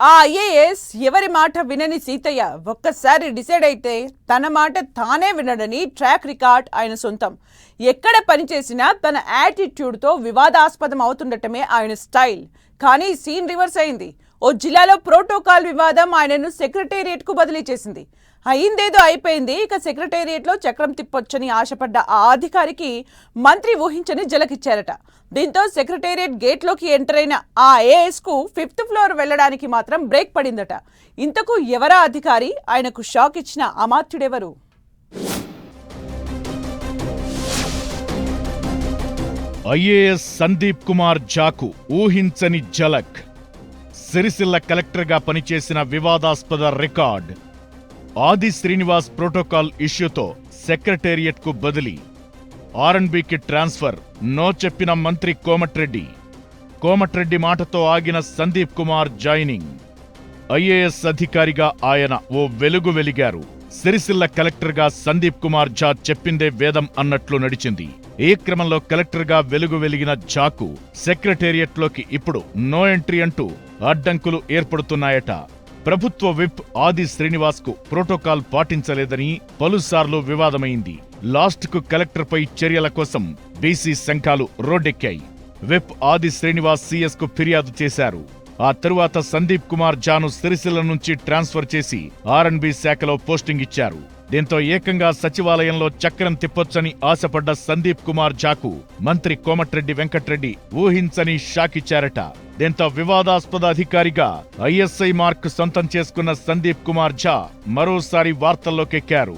ఆ ఐఏఎస్ ఎవరి మాట వినని సీతయ్య ఒక్కసారి డిసైడ్ అయితే తన మాట తానే వినడని ట్రాక్ రికార్డ్ ఆయన సొంతం. ఎక్కడ పనిచేసినా తన యాటిట్యూడ్తో వివాదాస్పదం అవుతుండటమే ఆయన స్టైల్. కానీ సీన్ రివర్స్ అయింది. ఓ జిల్లాలో ప్రోటోకాల్ వివాదం ఆయనను సెక్రటేరియట్కు బదిలీ చేసింది. అయిందేదో అయిపోయింది. ఇక సెక్రటేరియట్లో చక్రం తిప్పొచ్చని ఆశపడ్డ ఆ అధికారికి మంత్రి ఊహించని జలకిచ్చారట. దీంతో సెక్రటేరియట్ గేట్లోకి ఎంటర్ అయిన ఆ ఏఎస్కు ఫిఫ్త్ ఫ్లోర్ వెళ్ళడానికి మాత్రం బ్రేక్ పడిందట. ఇంతకు ఎవరా అధికారి? ఆయనకు షాక్ ఇచ్చిన అమాత్యుడెవరు? ఐఏఎస్ సందీప్ కుమార్ జాకు ఊహించని జలక్ సిరిసిల్ల కలెక్టర్గా పనిచేసిన వివాదాస్పద రికార్డ్. ఆది శ్రీనివాస్ ప్రోటోకాల్ ఇష్యూతో సెక్రటేరియట్కు బదిలీ. ఆర్ఎన్బికి ట్రాన్స్ఫర్ నో చెప్పిన మంత్రి కోమటిరెడ్డి. కోమట్రెడ్డి మాటతో ఆగిన సందీప్ కుమార్ జాయినింగ్. ఐఏఎస్ అధికారిగా ఆయన ఓ వెలుగు వెలిగారు. సిరిసిల్ల కలెక్టర్గా సందీప్ కుమార్ ఝా చెప్పిందే వేదం అన్నట్లు నడిచింది. ఈ క్రమంలో కలెక్టర్గా వెలుగు వెలిగిన ఝాకు సెక్రటేరియట్లోకి ఇప్పుడు నో ఎంట్రీ అంటూ అడ్డంకులు ఏర్పడుతున్నాయట. ప్రభుత్వ విప్ ఆది శ్రీనివాస్కు ప్రోటోకాల్ పాటించలేదని పలుసార్లు వివాదమైంది. లాస్ట్కు కలెక్టర్పై చర్యల కోసం బీసీ సంఘాలు రోడ్డెక్కాయి. విప్ ఆది శ్రీనివాస్ సీఎస్కు ఫిర్యాదు చేశారు. ఆ తరువాత సందీప్ కుమార్ జాను సిరిసిల్ల నుంచి ట్రాన్స్ఫర్ చేసి ఆర్ఎన్బి శాఖలో పోస్టింగ్ ఇచ్చారు. దీంతో ఏకంగా సచివాలయంలో చక్రం తిప్పొచ్చని ఆశపడ్డ సందీప్ కుమార్ జాకు మంత్రి కోమటిరెడ్డి వెంకట్రెడ్డి ఊహించని షాకిచ్చారట దీంతో వివాదాస్పద అధికారిగా ఐఎస్ఐ మార్క్ సొంతం చేసుకున్న సందీప్ కుమార్ ఝా మరోసారి వార్తల్లోకెక్కారు.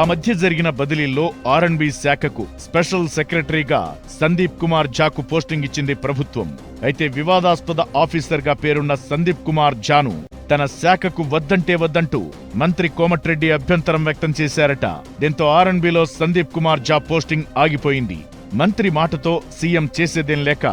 ఆ మధ్య జరిగిన బదిలీల్లో ఆర్ఎన్బి శాఖకు స్పెషల్ సెక్రటరీగా సందీప్ కుమార్ ఝాకు పోస్టింగ్ ఇచ్చింది ప్రభుత్వం. అయితే వివాదాస్పద ఆఫీసర్గా పేరున్న సందీప్ కుమార్ జాను తన శాఖకు వద్దంటే వద్దంటూ మంత్రి కోమటిరెడ్డి అభ్యంతరం వ్యక్తం చేశారట. దీంతో ఆర్ఎన్బిలో సందీప్ కుమార్ జా పోస్టింగ్ ఆగిపోయింది. మంత్రి మాటతో సీఎం చేసేదేం లేక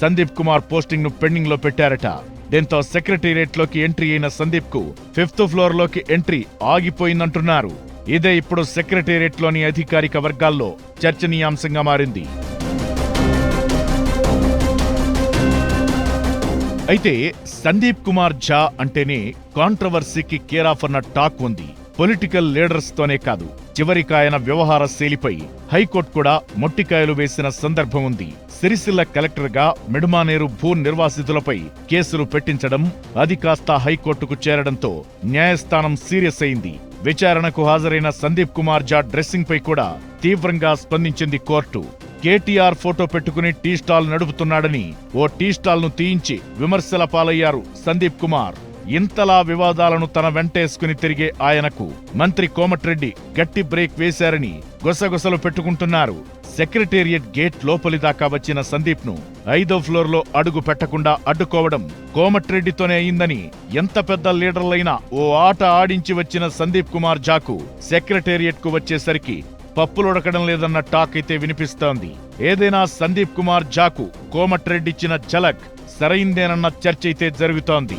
సందీప్ కుమార్ పోస్టింగ్ను పెండింగ్లో పెట్టారట. దీంతో సెక్రటేరియట్లోకి ఎంట్రీ అయిన సందీప్కు ఫిఫ్త్ ఫ్లోర్లోకి ఎంట్రీ ఆగిపోయిందంటున్నారు. ఇదే ఇప్పుడు సెక్రటేరియట్లోని అధికారిక వర్గాల్లో చర్చనీయాంశంగా మారింది. అయితే సందీప్ కుమార్ ఝా అంటేనే కాంట్రవర్సీకి కేరాఫ్ అన్న టాక్ ఉంది. పొలిటికల్ లీడర్స్ తోనే కాదు చివరికి ఆయన వ్యవహార శైలిపై హైకోర్టు కూడా మొట్టికాయలు వేసిన సందర్భం ఉంది. సిరిసిల్ల కలెక్టర్గా మిడుమానేరు భూ నిర్వాసితులపై కేసులు పెట్టించడం అది కాస్త హైకోర్టుకు చేరడంతో న్యాయస్థానం సీరియస్ అయింది. విచారణకు హాజరైన సందీప్ కుమార్ జా డ్రెస్సింగ్ పై కూడా తీవ్రంగా స్పందించింది కోర్టు. కేటీఆర్ ఫోటో పెట్టుకుని టీ స్టాల్ నడుపుతున్నాడని ఓ టీ స్టాల్ను తీయించి విమర్శల పాలయ్యారు సందీప్ కుమార్. ఇంతలా వివాదాలను తన వెంటేసుకుని తిరిగే ఆయనకు మంత్రి కోమటిరెడ్డి గట్టి బ్రేక్ వేశారని గుసగుసలు పెట్టుకుంటున్నారు. సెక్రటేరియట్ గేట్ లోపలి దాకా వచ్చిన సందీప్ను ఐదో ఫ్లోర్లో అడుగు పెట్టకుండా అడ్డుకోవడం కోమటిరెడ్డితోనే అయిందని ఎంత పెద్ద లీడర్లైనా ఓ ఆట ఆడించి వచ్చిన సందీప్ కుమార్ జాకు సెక్రటేరియట్కు వచ్చేసరికి పప్పులు ఉడకడం లేదన్న టాక్ అయితే వినిపిస్తోంది. ఏదైనా సందీప్ కుమార్ జాకు కోమటిరెడ్డిచ్చిన ఝలక్ సరైందేనన్న చర్చ అయితే జరుగుతోంది.